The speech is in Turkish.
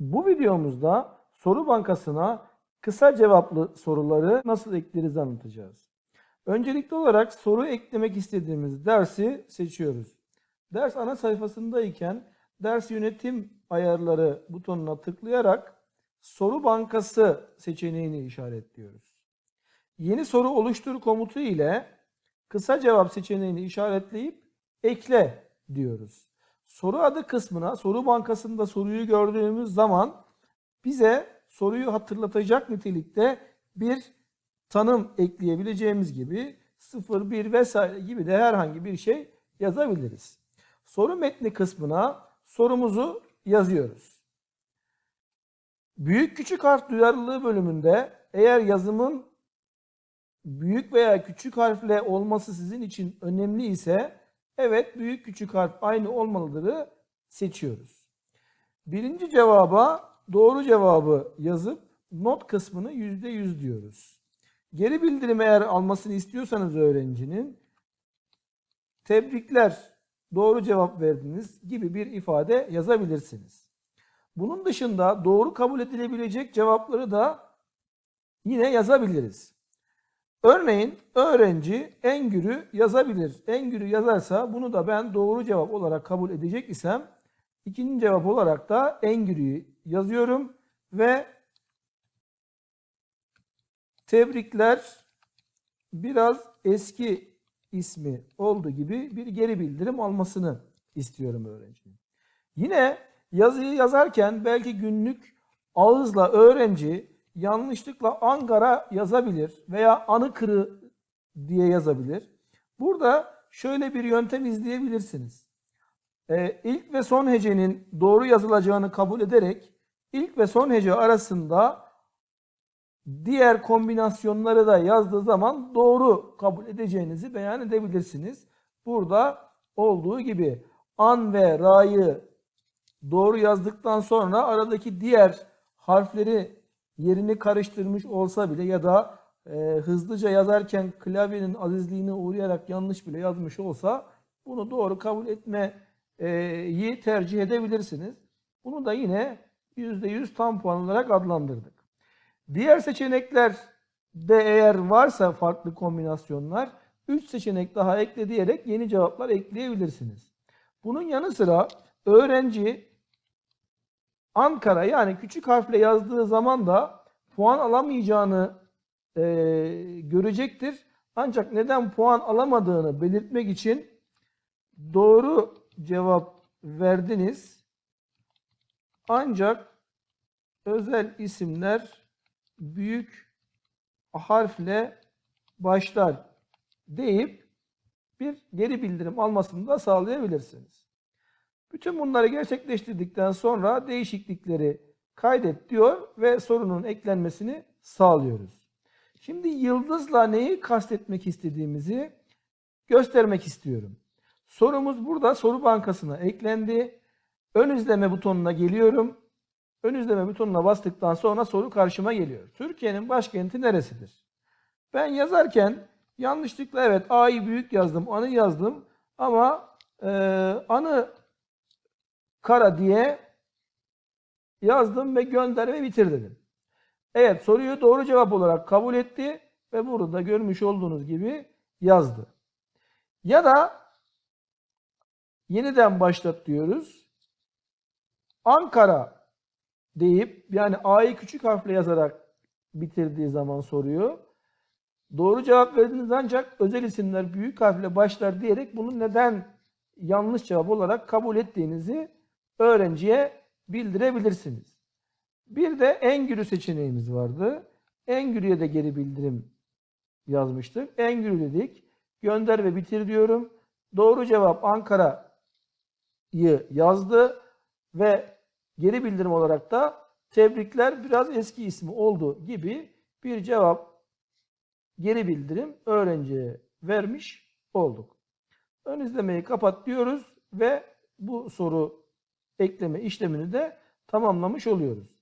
Bu videomuzda soru bankasına kısa cevaplı soruları nasıl ekleriz anlatacağız. Öncelikli olarak soru eklemek istediğimiz dersi seçiyoruz. Ders ana sayfasındayken ders yönetim ayarları butonuna tıklayarak soru bankası seçeneğini işaretliyoruz. Yeni soru oluştur komutu ile kısa cevap seçeneğini işaretleyip ekle diyoruz. Soru adı kısmına soru bankasında soruyu gördüğümüz zaman bize soruyu hatırlatacak nitelikte bir tanım ekleyebileceğimiz gibi 0, 1 vesaire gibi de herhangi bir şey yazabiliriz. Soru metni kısmına sorumuzu yazıyoruz. Büyük küçük harf duyarlılığı bölümünde eğer yazımın büyük veya küçük harfle olması sizin için önemli ise evet büyük küçük harf aynı olmalıdırı seçiyoruz. Birinci cevaba doğru cevabı yazıp not kısmını %100 diyoruz. Geri bildirim eğer almasını istiyorsanız öğrencinin tebrikler doğru cevap verdiniz gibi bir ifade yazabilirsiniz. Bunun dışında doğru kabul edilebilecek cevapları da yine yazabiliriz. Örneğin öğrenci Engür'ü yazabilir. Engür'ü yazarsa bunu da ben doğru cevap olarak kabul edecek isem ikinci cevap olarak da Engür'ü yazıyorum ve tebrikler biraz eski ismi olduğu gibi bir geri bildirim almasını istiyorum öğrencinin. Yine yazıyı yazarken belki günlük ağızla öğrenci yanlışlıkla Ankara yazabilir veya Anıkırı diye yazabilir. Burada şöyle bir yöntem izleyebilirsiniz. Ee, ilk ve son hecenin doğru yazılacağını kabul ederek ilk ve son hece arasında diğer kombinasyonları da yazdığı zaman doğru kabul edeceğinizi beyan edebilirsiniz. Burada olduğu gibi an ve ra'yı doğru yazdıktan sonra aradaki diğer harfleri yerini karıştırmış olsa bile ya da e, hızlıca yazarken klavyenin azizliğine uğrayarak yanlış bile yazmış olsa bunu doğru kabul etmeyi tercih edebilirsiniz. Bunu da yine %100 tam puan olarak adlandırdık. Diğer seçenekler de eğer varsa farklı kombinasyonlar 3 seçenek daha ekle diyerek yeni cevaplar ekleyebilirsiniz. Bunun yanı sıra öğrenci Ankara yani küçük harfle yazdığı zaman da puan alamayacağını e, görecektir. Ancak neden puan alamadığını belirtmek için doğru cevap verdiniz. Ancak özel isimler büyük harfle başlar deyip bir geri bildirim almasını da sağlayabilirsiniz. Bütün bunları gerçekleştirdikten sonra değişiklikleri kaydet diyor ve sorunun eklenmesini sağlıyoruz. Şimdi yıldızla neyi kastetmek istediğimizi göstermek istiyorum. Sorumuz burada soru bankasına eklendi. Ön izleme butonuna geliyorum. Ön izleme butonuna bastıktan sonra soru karşıma geliyor. Türkiye'nin başkenti neresidir? Ben yazarken yanlışlıkla evet A'yı büyük yazdım, An'ı yazdım ama e, An'ı kara diye yazdım ve gönder ve bitir dedim. Evet soruyu doğru cevap olarak kabul etti ve burada görmüş olduğunuz gibi yazdı. Ya da yeniden başlat diyoruz. Ankara deyip yani A'yı küçük harfle yazarak bitirdiği zaman soruyu doğru cevap verdiniz ancak özel isimler büyük harfle başlar diyerek bunu neden yanlış cevap olarak kabul ettiğinizi öğrenciye bildirebilirsiniz. Bir de Engürü seçeneğimiz vardı. Engürü'ye de geri bildirim yazmıştık. Engürü dedik. Gönder ve bitir diyorum. Doğru cevap Ankara'yı yazdı ve geri bildirim olarak da tebrikler biraz eski ismi oldu gibi bir cevap geri bildirim öğrenciye vermiş olduk. Ön izlemeyi kapat diyoruz ve bu soru ekleme işlemini de tamamlamış oluyoruz.